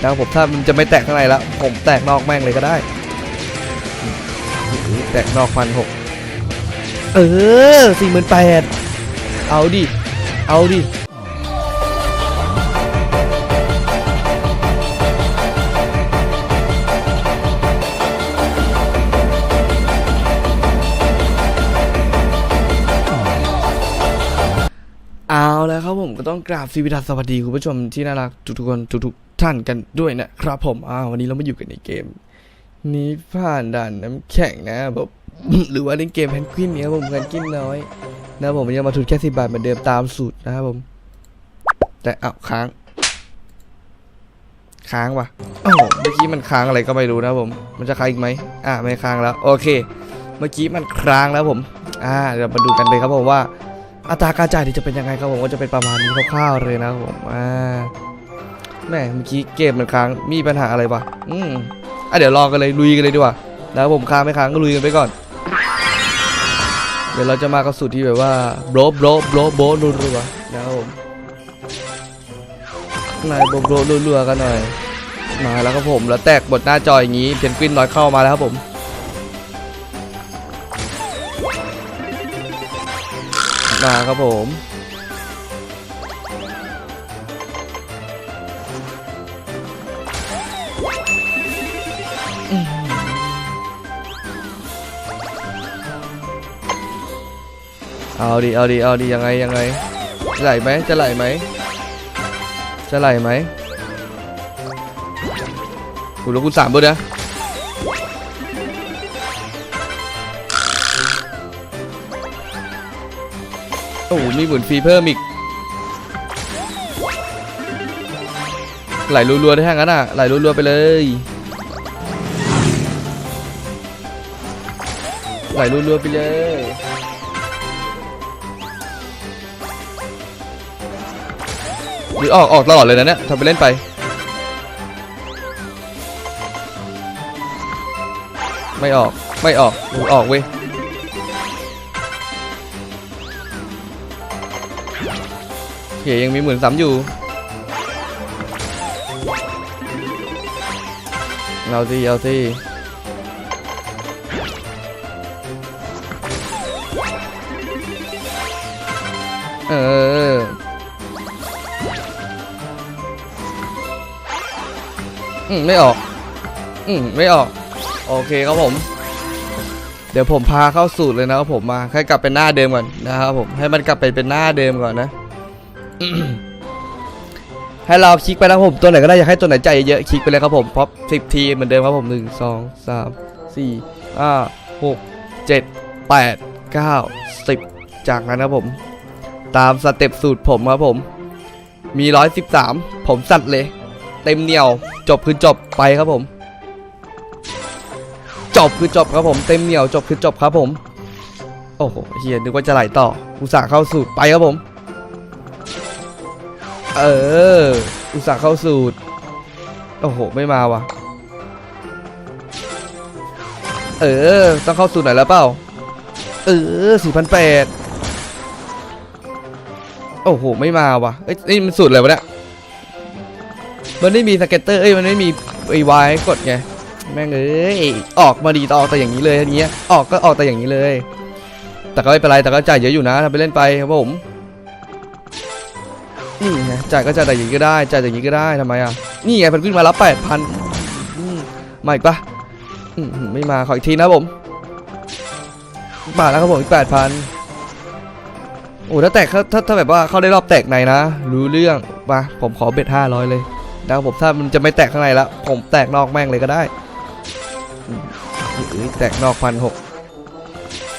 นะครับผมถ้ามันจะไม่แตกข้างในแล้วผมแตกนอกแม่งเลยก็ได้ แตกนอกพันหกเออสี่หมื่นแปดเอาดิ เอาดิ แล้วครับผมก็ต้องกราบสวัสสวัสดีคุณผู้ชมที่น่ารักทุกๆคนทุกๆท่านกันด้วยนะครับผมอ่าวันนี้เรามาอยู่กันในเกม นี้ผ่านด่านน้ำแข็งนะครับผมหรือว่าเล่นเกมแพนกวินเนี่ยผมแพนกินน้อย นะผมยังมาทุนแค่สิบาทเหมือนเดิมตามสูตรนะครับผม แต่อ้าวค้าง ค้างว่ะโอ้เมื่อกี้มันค้างอะไรก็ไม่รู้นะผม มันจะค้างอีกไหมอ่าไม่ค้างแล้ว โอเค เมื่อกี้มันค้างแล้วผม อ่าเดี๋ยวมาดูกันเลยครับผมว่า อัตราการจ่ายที่จะเป็นยังไงครับผมก็จะเป็นประมาณนี้คร่าวๆเลยนะครับผมอ่าแม่เมื่อกี้เกมมันค้างมีปัญหาอะไรวะอืมอะเดี๋ยวรอกันเลยลุยกันเลยดีกว่านะครับผมค้างไม่ค้างก็ลุยกันไปก่อน เดี๋ยวเราจะมากับสูตรที่แบบว่าโบรโบรโบรโบรรัวๆนะครับผมนายโบรโบรรัวๆกันหน่อยมาแล้วครับผมแล้วแตกบทหน้าจออย่างนี้เพนกวินน้อยเข้ามาแล้วครับผม มาครับผม เอาดิ เอาดิ เอาดิ ยังไง ยังไง ไหลไหม จะไหลไหม จะไหลไหมคุณลงคุณสามด้วยนะ โอ้โหมีหมุนฟรีเพิ่มอีก ไหลรัวๆได้ทั้งนั้นอะ ไหลรัวๆไปเลย ไหลรัวๆไปเลย หรือออกออกตลอดเลยนะเนี่ยทำไปเล่นไปไม่ออก ไม่ออกหรือออกเว้ย เคยังมีหมื่นสามอยู่ เอาสิเอาสิเอออืมไม่ออก อืมไม่ออก โอเคครับผม เดี๋ยวผมพาเข้าสูตรเลยนะครับผมมาให้กลับเป็นหน้าเดิมก่อนนะครับผมให้มันกลับไปเป็นหน้าเดิมก่อนนะ ให้เราคลิกไปนะครับผมตัวไหนก็ได้อยากให้ตัวไหนใจเยอะคลิกไปเลยครับผมพราะสิบทีเหมือนเดิมครับผมหนึ่งสองสามสี่ห้าหกเจ็ดแปดเก้าสิบจากนั้นครับผม ตามสเต็ปสูตรผมครับผม มีร้อยสิบสามผมสัตว์เลย เต็มเหนียวจบคือจบไปครับผม จบคือจบครับผมเต็มเหนียวจบคือจบครับผม โอ้โหเฮียนึกว่าจะไหลต่อ อุตส่าห์เข้าสูตรไปครับผม เออ อุตส่าห์เข้าสูตร โอ้โห ไม่มาว่ะ เออ ต้องเข้าสูตรไหนอยแล้วเปล่า เออสี่พันแปดโอ้โห ไม่มาว่ะ เอ้ยนี่มันสูตรอะไรวะเนี่ย มันไม่มีสเก็ตเตอร์ เอ้ย มันไม่มีไอ้วายกดไง แม่งเอ้ยออกมาดีต่ออกแต่อย่างนี้เลยอย่างเงี้ยออกก็ออกแต่อย่างนี้เลย แต่ก็ไม่เป็นไรแต่ก็จ่ายเยอะอยู่นะทำไปเล่นไปครับผมนี่ไงจ่ายก็จ่ายแต่อย่างนี้ก็ได้จ่ายอย่างนี้ก็ได้ทำไมอะนี่ไงมันขึ้นมารับแปดพันมาอีกปะไม่มาขออีกทีนะผมมาแล้วครับผมอีกแปดพันโอ้ถ้าแตกถ้าถ้าถ้าแบบว่าเข้าได้รอบแตกในนะ รู้เรื่องมาผมขอเบ็ดห้าร้อยเลยนะครับผมถ้ามันจะไม่แตกข้างในแล้วผมแตกนอกแม่งเลยก็ได้ แตกนอกพันหก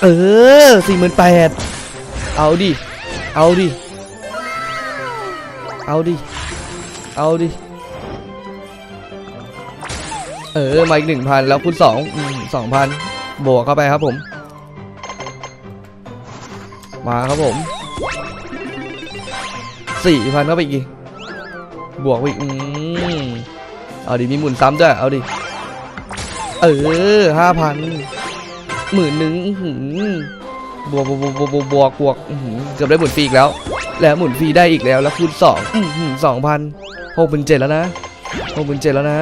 เออสี่หมื่นแปดเอาดิ เอาดิ เอาดิ เอาดิ เออ มาอีกหนึ่งพันแล้วคูณสองสองพันบวกเข้าไปครับผม มาครับผมสี่พันเข้าไปอีก บวกไปอีกอืมเอาดิ มีหมุนซ้ำด้วย เอาดิ เออห้าพันหมื่นหนึ่งหืบวกบวกบวกบวกบวกบวกบวกเกือบได้หมุนฟรีอีกแล้ว แล้วหมุนฟรีได้อีกแล้วแล้วคูณสองสองพันหกเป็นเจ็ดแล้วนะหกหมื่นเจ็ดแล้วนะ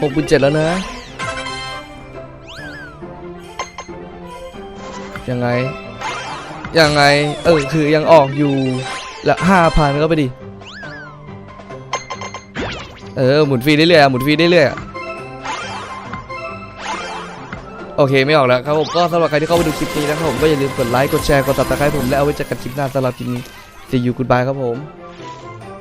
หกหมื่นเจ็ดแล้วนะ ยังไง ยังไง เออ คือยังออกอยู่ ละห้าพันก็ไปดิ เออหมุนฟรีได้เรื่อยๆหมุนฟรีได้เรื่อยๆโอเคไม่ออกแล้วครับผมก็สำหรับใครที่เข้ามาดูคลิปนี้นะครับผมก็อย่าลืมกดไลค์กดแชร์กดติดตามให้ผมและเอาไว้เจอกันคลิปหน้าสำหรับคลิปนี้ See you goodbye ครับผม